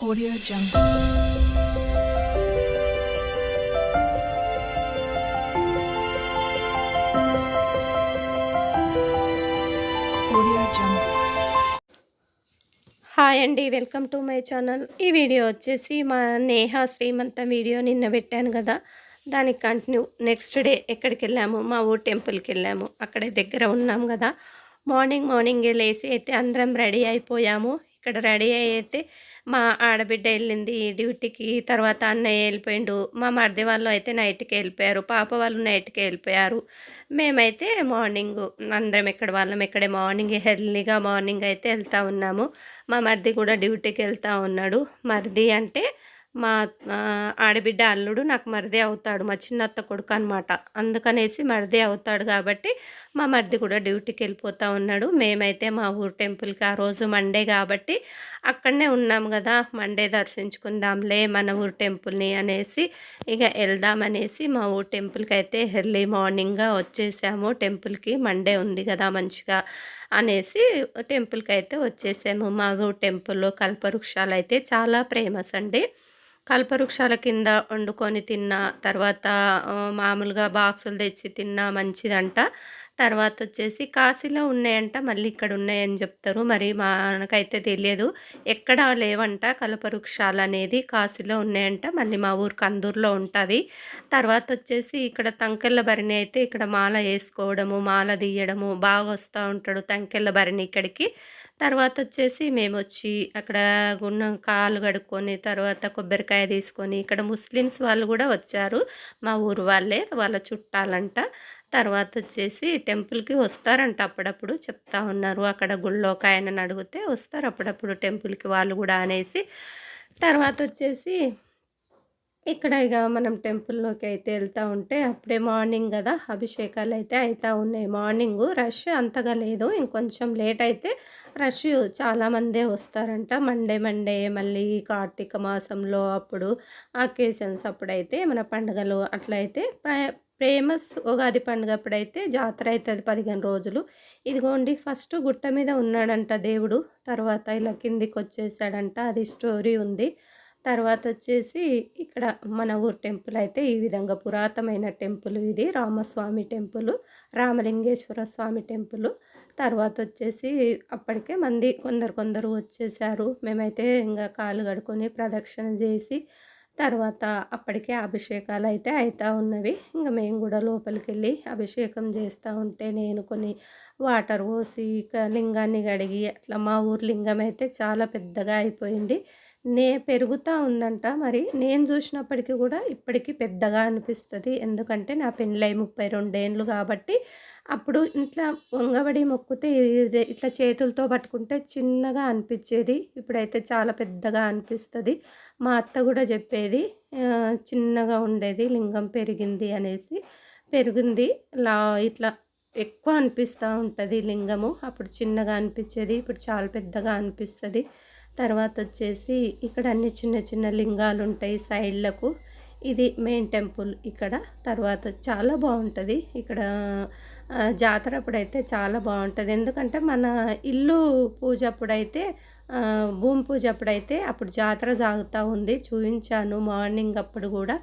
Audio Jungle. Hi అండి welcome to my channel ఈ video వచ్చేసి మా నేహ శ్రీమంతం వీడియో నిన్న పెట్టాను కదా. దానికి కంటిన్యూ నెక్స్ట్ డే ఎక్కడికి వెళ్ళాము? మా ఊరు టెంపుల్కి వెళ్ళాము. అక్కడే దగ్గర ఉన్నాం కదా. మార్నింగ్ మార్నింగ్ లేసి అయితే అందరం రెడీ అయిపోయాము. ఇక్కడ రెడీ అయితే మా ఆడబిడ్డ వెళ్ళింది డ్యూటీకి తర్వాత అన్నయ్య వెళ్ళిపోయిండు మా మరిది వాళ్ళు అయితే నైట్కి వెళ్ళిపోయారు పాప వాళ్ళు నైట్కి వెళ్ళిపోయారు. మేమైతే మార్నింగ్ అందరం ఇక్కడ వాళ్ళం ఇక్కడే మార్నింగ్ హెర్లీగా మార్నింగ్ అయితే వెళ్తూ ఉన్నాము. మా మరిది కూడా డ్యూటీకి వెళ్తూ ఉన్నాడు. మరిది అంటే మా ఆడబిడ్డ అల్లుడు నాకు మరిదే అవుతాడు మా చిన్నత్త కొడుకు అనమాట అందుకనేసి మరిదే అవుతాడు కాబట్టి మా మరిది కూడా డ్యూటీకి వెళ్ళిపోతూ ఉన్నాడు. మేమైతే మా ఊరు టెంపుల్కి ఆ రోజు మండే కాబట్టి అక్కడనే ఉన్నాం కదా మండే దర్శించుకుందాంలే మన ఊరు టెంపుల్ని అనేసి ఇక వెళ్దామనేసి మా ఊరు టెంపుల్కి అయితే ఎర్లీ మార్నింగ్గా వచ్చేసాము. టెంపుల్కి మండే ఉంది కదా మంచిగా అనేసి టెంపుల్కి అయితే వచ్చేసాము. మా ఊరు టెంపుల్లో కల్పవృక్షాలు అయితే చాలా ఫేమస్ అండి. కల్పవృక్షాల కింద వండుకొని తిన్న తర్వాత మామూలుగా బాక్సులు తెచ్చి తిన్నా మంచిదంట. తర్వాత వచ్చేసి కాశీలో ఉన్నాయంట మళ్ళీ ఇక్కడ ఉన్నాయని చెప్తారు. మరి మనకైతే తెలియదు. ఎక్కడ లేవంట కలపవృక్షాలు అనేది కాశీలో ఉన్నాయంట. మళ్ళీ మా ఊరు కందూరులో ఉంటాయి తర్వాత వచ్చేసి ఇక్కడ తంకెళ్ళ భరణి అయితే ఇక్కడ మాల వేసుకోవడము మాల తీయడము బాగా వస్తూ ఉంటాడు తంకెళ్ళ భరణి ఇక్కడికి. తర్వాత వచ్చేసి మేము వచ్చి అక్కడ గున్న కాలు కడుక్కొని తర్వాత కొబ్బరికాయ తీసుకొని ఇక్కడ ముస్లిమ్స్ వాళ్ళు కూడా వచ్చారు. మా ఊరు వాళ్ళే వాళ్ళ చుట్టాలంట. తర్వాత వచ్చేసి టెంపుల్కి వస్తారంట అప్పుడప్పుడు చెప్తా ఉన్నారు. అక్కడ గుళ్ళో ఒక ఆయనని అడిగితే వస్తారు అప్పుడప్పుడు టెంపుల్కి వాళ్ళు కూడా అనేసి. తర్వాత వచ్చేసి ఇక్కడ ఇక మనం టెంపుల్లోకి అయితే వెళ్తూ ఉంటే అప్పుడే మార్నింగ్ కదా అభిషేకాలు అయితే అవుతూ ఉన్నాయి. మార్నింగ్ రష్ అంతగా లేదు. ఇంకొంచెం లేట్ అయితే రష్ చాలామందే వస్తారంట. మండే మండే మళ్ళీ కార్తీక మాసంలో అప్పుడు అకేషన్స్ అప్పుడైతే మన పండుగలు అట్లయితే ప్ర- ఫేమస్ ఉగాది పండుగ అప్పుడైతే జాతర అవుతుంది పదిహేను రోజులు. ఇదిగోండి ఫస్ట్ గుట్ట మీద ఉన్నాడంట దేవుడు. తర్వాత ఇలా కిందికి వచ్చేసాడంట అది స్టోరీ ఉంది. తర్వాత వచ్చేసి ఇక్కడ మన ఊరు టెంపుల్ అయితే ఈ విధంగా పురాతనమైన టెంపుల్ ఇది. Ramaswamy temple Ramalingeshwara Swamy temple. తర్వాత వచ్చేసి అప్పటికే మంది కొందరు కొందరు వచ్చేసారు. మేమైతే ఇంకా కాలు కడుకొని ప్రదక్షిణ చేసి తర్వాత అప్పటికే అభిషేకాలు అయితే అవుతూ ఉన్నవి. ఇంకా మేము కూడా లోపలికి వెళ్ళి అభిషేకం చేస్తూ ఉంటే నేను కొన్ని వాటర్ పోసి ఇక లింగాన్ని కడిగి అట్లా మా ఊరు లింగం అయితే చాలా పెద్దగా అయిపోయింది. నే పెరుగుతూ ఉందంట. మరి నేను చూసినప్పటికీ కూడా ఇప్పటికీ పెద్దగా అనిపిస్తుంది. ఎందుకంటే నా పెళ్ళై ముప్పై రెండేండ్లు కాబట్టి అప్పుడు ఇట్లా వంగబడి మొక్కితే ఇట్లా చేతులతో పట్టుకుంటే చిన్నగా అనిపించేది. ఇప్పుడైతే చాలా పెద్దగా అనిపిస్తుంది. మా అత్త కూడా చెప్పేది చిన్నగా ఉండేది లింగం పెరిగింది అనేసి పెరిగింది. లా ఇట్లా ఎక్కువ అనిపిస్తూ ఉంటుంది లింగము. అప్పుడు చిన్నగా అనిపించేది ఇప్పుడు చాలా పెద్దగా అనిపిస్తుంది. తర్వాత వచ్చేసి ఇక్కడ అన్ని చిన్న చిన్న లింగాలు ఉంటాయి సైడ్లకు. ఇది మెయిన్ టెంపుల్ ఇక్కడ. తర్వాత చాలా బాగుంటుంది ఇక్కడ జాతర అప్పుడైతే చాలా బాగుంటుంది ఎందుకంటే మన ఇల్లు పూజ అప్పుడైతే భూమి పూజ అప్పుడైతే అప్పుడు జాతర సాగుతూ ఉంది. చూపించాను మార్నింగ్ అప్పుడు కూడా.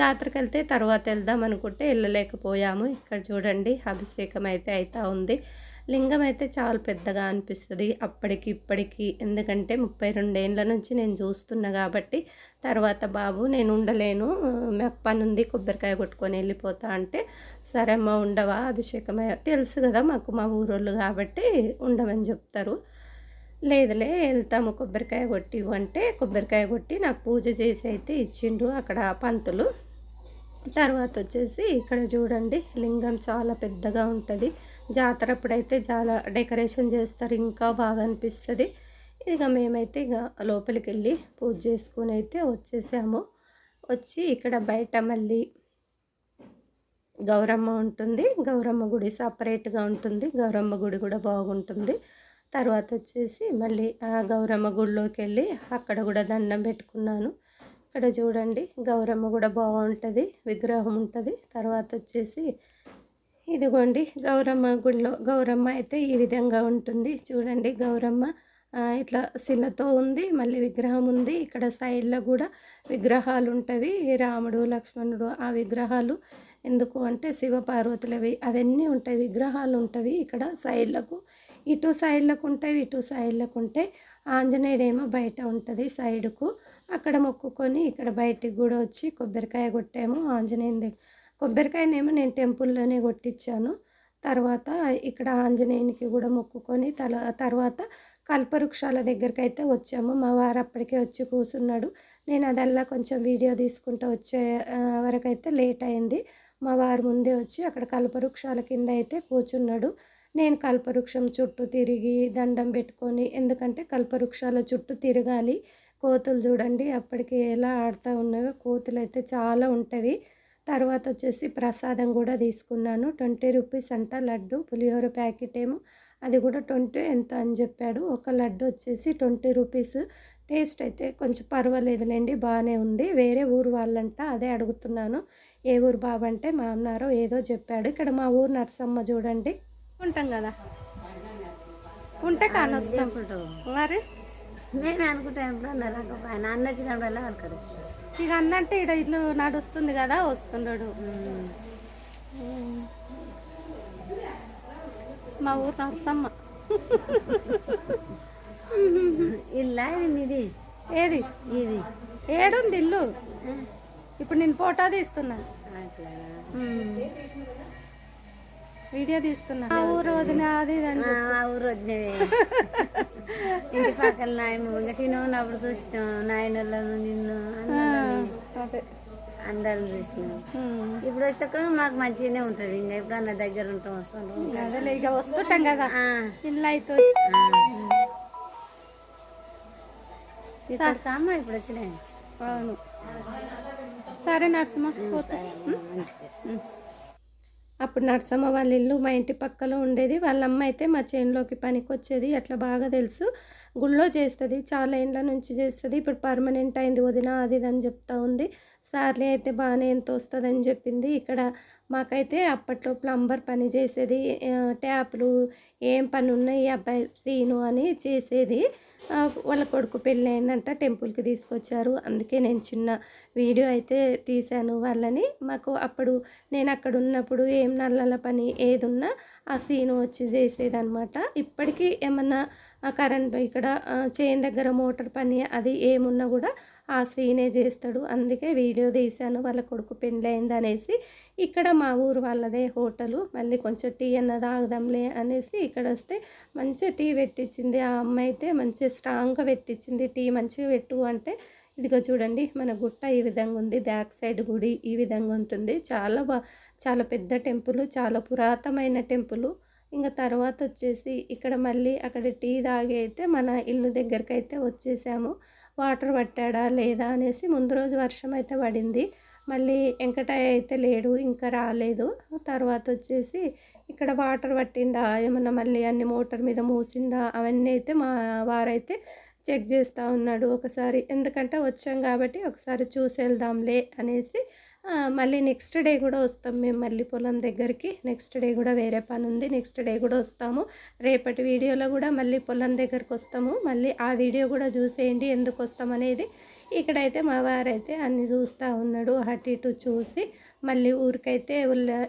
జాతరకి వెళ్తే తర్వాత వెళ్దాం అనుకుంటే వెళ్ళలేకపోయాము. ఇక్కడ చూడండి అభిషేకం అయితే అవుతూ ఉంది. లింగం అయితే చాలా పెద్దగా అనిపిస్తుంది. అప్పటికి ఇప్పటికి ఎందుకంటే ముప్పై రెండేళ్ళ నుంచి నేను చూస్తున్నా కాబట్టి తర్వాత బాబు నేను ఉండలేను. మాకు పని ఉంది కొబ్బరికాయ కొట్టుకొని వెళ్ళిపోతా అంటే సరే అమ్మ ఉండవా? అభిషేకం తెలుసు కదా మాకు మా ఊరోళ్ళు కాబట్టి ఉండమని చెప్తారు. లేదులే వెళ్తాము కొబ్బరికాయ కొట్టి అంటే కొబ్బరికాయ కొట్టి నాకు పూజ చేసి అయితే ఇచ్చిండు అక్కడ పంతులు. తర్వాత వచ్చేసి ఇక్కడ చూడండి లింగం చాలా పెద్దగా ఉంటుంది. జాతర అప్పుడైతే చాలా డెకరేషన్ చేస్తారు ఇంకా బాగా అనిపిస్తుంది. ఇక మేమైతే ఇక లోపలికి వెళ్ళి పూజ చేసుకుని అయితే వచ్చేసాము. వచ్చి ఇక్కడ బయట మళ్ళీ గౌరమ్మ ఉంటుంది. గౌరమ్మ గుడి సపరేట్గా ఉంటుంది. గౌరమ్మ గుడి కూడా బాగుంటుంది. తర్వాత వచ్చేసి మళ్ళీ ఆ గౌరమ్మ గుడిలోకి వెళ్ళి అక్కడ కూడా దండం పెట్టుకున్నాను. ఇక్కడ చూడండి గౌరమ్మ కూడా బాగుంటుంది విగ్రహం ఉంటుంది. తర్వాత వచ్చేసి ఇదిగోండి గౌరమ్మ గుడిలో గౌరమ్మ అయితే ఈ విధంగా ఉంటుంది. చూడండి గౌరమ్మ ఇట్లా శిలతో ఉంది మళ్ళీ విగ్రహం ఉంది. ఇక్కడ సైడ్లో కూడా విగ్రహాలు ఉంటవి. రాముడు లక్ష్మణుడు ఆ విగ్రహాలు. ఎందుకు అంటే శివపార్వతులవి అవన్నీ ఉంటాయి విగ్రహాలు ఉంటవి ఇక్కడ సైడ్లకు. ఇటు సైడ్లకు ఉంటాయి ఇటు సైడ్లకు ఉంటాయి ఆంజనేయుడేమో బయట ఉంటుంది సైడ్కు. అక్కడ మొక్కుకొని ఇక్కడ బయటికి కూడా వచ్చి కొబ్బరికాయ కొట్టాము. ఆంజనేయుని దగ్గర కొబ్బరికాయనేమో నేను టెంపుల్లోనే కొట్టించాను తర్వాత ఇక్కడ ఆంజనేయునికి కూడా మొక్కుకొని తల తర్వాత కల్పవృక్షాల దగ్గరికి అయితే వచ్చాము. మా వారు అప్పటికే వచ్చి కూర్చున్నాడు. నేను అదల్లా కొంచెం వీడియో తీసుకుంటూ వచ్చే వరకైతే లేట్ అయింది. మా వారు ముందే వచ్చి అక్కడ కల్పవృక్షాల కింద అయితే కూర్చున్నాడు. నేను కల్పవృక్షం చుట్టూ తిరిగి దండం పెట్టుకొని ఎందుకంటే కల్పవృక్షాల చుట్టూ తిరగాలి. కోతులు చూడండి అప్పటికి ఎలా ఆడుతూ ఉన్నాయో కోతులు అయితే చాలా ఉంటవి. తర్వాత వచ్చేసి ప్రసాదం కూడా తీసుకున్నాను. ట్వంటీ రూపీస్ అంట లడ్డు పులిహోర ప్యాకెట్ ఏమో అది కూడా ట్వంటీ ఎంత అని చెప్పాడు. ఒక లడ్డు వచ్చేసి ట్వంటీ రూపీస్. టేస్ట్ అయితే కొంచెం పర్వాలేదులేండి బాగానే ఉంది. వేరే ఊరు వాళ్ళంట అదే అడుగుతున్నాను. ఏ ఊరు బాబు అంటే మా అన్నారో ఏదో చెప్పాడు. ఇక్కడ మా ఊరు నరసమ్మ చూడండి. ఉంటాం కదా? ఉంటే కానొస్తాం మరి నేను అనుకుంటాం ఎప్పుడు రాకపోయినా అన్న వచ్చినప్పుడల్లా ఇక అన్నంటే ఇక్కడ ఇల్లు నడుస్తుంది కదా వస్తున్నాడు మా ఊరు నరసమ్మ. ఇల్లా ఇది ఏది? ఇది. ఏడుంది ఇల్లు. ఇప్పుడు నేను ఫోటో తీస్తున్నా. వీడియో తీస్తున్నా మా ఊరు వదిన అది ఊరు ఇంటి పక్కన చూసినాం. నాయనలను నిన్ను అందరం చూసినాం. ఇప్పుడు వస్తే కూడా మాకు మంచిగానే ఉంటుంది. ఇంకా ఇప్పుడు అన్న దగ్గర ఉంటాం వస్తాం. అదేలే ఇక వస్తుంటాం కదా. ఇల్లు అయితే. ఇక్కడ కామా ఇప్పుడు వచ్చినాయి. అవును. సరే అమ్మ, మంచిది. అప్పుడు నరసమ్మ వాళ్ళ ఇల్లు మా ఇంటి పక్కలో ఉండేది. వాళ్ళ అమ్మ అయితే మా చేనులోకి పనికి వచ్చేది అట్లా బాగా తెలుసు. గుళ్ళో చేస్తుంది. చాలా ఇండ్ల నుంచి చేస్తుంది. ఇప్పుడు పర్మనెంట్ అయింది వదిన అది ఇది అని చెప్తా ఉంది. సార్లీ అయితే బాగానే ఎంత వస్తుందని చెప్పింది. ఇక్కడ మాకైతే అప్పట్లో ప్లంబర్ పని చేసేది ట్యాప్లు ఏం పని ఉన్నాయి ఈ అబ్బాయి శ్రీను అని చేసేది. వాళ్ళ కొడుకు పెళ్ళి అయిందంట టెంపుల్కి తీసుకొచ్చారు. అందుకే నేను చిన్న వీడియో అయితే తీశాను వాళ్ళని. మాకు అప్పుడు నేను అక్కడ ఉన్నప్పుడు ఏం నల్లల పని ఏదున్నా ఆ సీను వచ్చి చేసేదనమాట ఇప్పటికీ ఏమన్నా కరెంట్ ఇక్కడ చేయిన్ దగ్గర మోటార్ పని అది ఏమున్నా కూడా ఆ సీనే చేస్తాడు. అందుకే వీడియో తీశాను. వాళ్ళ కొడుకు పెళ్ళి అనేసి ఇక్కడ మా ఊరు వాళ్ళదే హోటలు. మళ్ళీ కొంచెం టీ అన్న తాగుదాంలే అనేసి ఇక్కడ వస్తే మంచిగా టీ పెట్టించింది. ఆ అమ్మాయి అయితే మంచిగా స్ట్రాంగ్గా పెట్టించింది. టీ మంచిగా పెట్టు అంటే ఇదిగో చూడండి మన గుట్ట ఈ విధంగా ఉంది. బ్యాక్ సైడ్ గుడి ఈ విధంగా ఉంటుంది. చాలా బా చాలా పెద్ద టెంపుల్ చాలా పురాతనమైన టెంపుల్. ఇంకా తర్వాత వచ్చేసి ఇక్కడ మళ్ళీ అక్కడ టీ తాగి అయితే మన ఇల్లు దగ్గరికి అయితే వచ్చేసాము. వాటర్ పట్టాడా లేదా అనేసి ముందు రోజు వర్షం అయితే పడింది. మళ్ళీ వెంకటయ్య అయితే లేడు ఇంకా రాలేదు. తర్వాత వచ్చేసి ఇక్కడ వాటర్ పట్టిండా ఏమన్నా మళ్ళీ అన్ని మోటార్ మీద మూసిండా అవన్నీ అయితే మా వారైతే చెక్ చేస్తూ ఉన్నాడు. ఒకసారి ఎందుకంటే వచ్చాం కాబట్టి ఒకసారి చూసి వెళ్దాంలే అనేసి మళ్ళీ నెక్స్ట్ డే కూడా వస్తాం మేము మళ్ళీ పొలం దగ్గరికి. నెక్స్ట్ డే కూడా వేరే పని ఉంది. నెక్స్ట్ డే కూడా వస్తాము. రేపటి వీడియోలో కూడా మళ్ళీ పొలం దగ్గరికి వస్తాము. మళ్ళీ ఆ వీడియో కూడా చూసేయండి. ఎందుకు వస్తాం అనేది ఇక్కడైతే మా వారైతే అన్ని చూస్తూ ఉన్నాడు. అటు ఇటు చూసి మళ్ళీ ఊరికైతే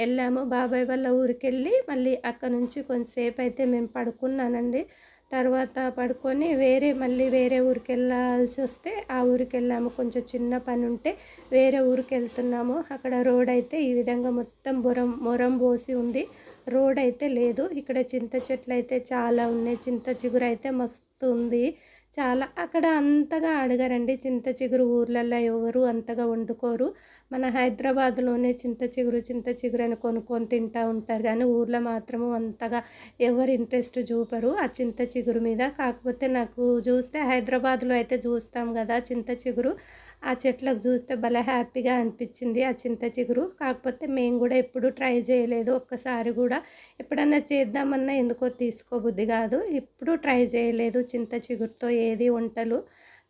వెళ్ళాము. బాబాయ్ వాళ్ళ ఊరికి వెళ్ళి మళ్ళీ అక్కడ నుంచి కొంతసేపు అయితే మేము పడుకున్నానండి. తర్వాత పడుకొని వేరే మళ్ళీ వేరే ఊరికి వెళ్ళాల్సి వస్తే ఆ ఊరికి వెళ్ళాము కొంచెం చిన్న పని ఉంటే వేరే ఊరికి వెళ్తున్నాము అక్కడ రోడ్ అయితే ఈ విధంగా మొత్తం బొరం మొరం పోసి ఉంది. రోడ్ అయితే లేదు. ఇక్కడ చింత చెట్లు అయితే చాలా ఉన్నాయి. చింత చిగురు అయితే మస్తు ఉంది. చాలా అక్కడ అంతగా అడగరండి. చింత చిగురు ఊర్లలో ఎవరు అంతగా వండుకోరు. మన హైదరాబాద్లోనే చింత చిగురు చింత చిగురు అని కొనుక్కొని తింటూ ఉంటారు. కానీ ఊర్లో మాత్రము అంతగా ఎవరు ఇంట్రెస్ట్ చూపరు. ఆ చింత చిగురు మీద. కాకపోతే నాకు చూస్తే హైదరాబాద్లో అయితే చూస్తాం కదా చింత చిగురు. ఆ చెట్లకు చూస్తే భలే హ్యాపీగా అనిపించింది ఆ చింత చిగురు. కాకపోతే మేము కూడా ఎప్పుడు ట్రై చేయలేదు. ఒక్కసారి కూడా ఎప్పుడన్నా చేద్దామన్నా ఎందుకో తీసుకోబుద్ధి కాదు. ఎప్పుడు ట్రై చేయలేదు చింత చిగురుతో ఏది వంటలు.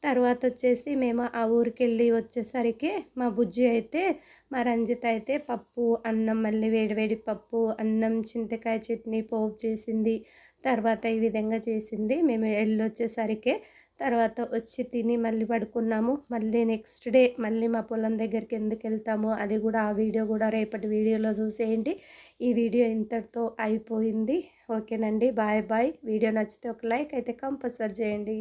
తర్వాత వచ్చేసి మేము ఆ ఊరికి వెళ్ళి వచ్చేసరికి మా బుజ్జి అయితే మా రంజిత్ అయితే పప్పు అన్నం మళ్ళీ వేడివేడి పప్పు అన్నం చింతకాయ చట్నీ పోపు చేసింది. తర్వాత ఈ విధంగా చేసింది. మేము వెళ్ళి వచ్చేసరికి తర్వాత వచ్చి తిని మళ్ళీ పడుకున్నాము. మళ్ళీ నెక్స్ట్ డే మళ్ళీ మా పొలం దగ్గరికి ఎందుకు వెళ్తామో అది కూడా ఆ వీడియో కూడా రేపటి వీడియోలో చూసేయండి. ఈ వీడియో ఇంతటితో అయిపోయింది. ఓకేనండి. Bye bye. వీడియో నచ్చితే ఒక లైక్ అయితే కంపల్సరీ చేయండి.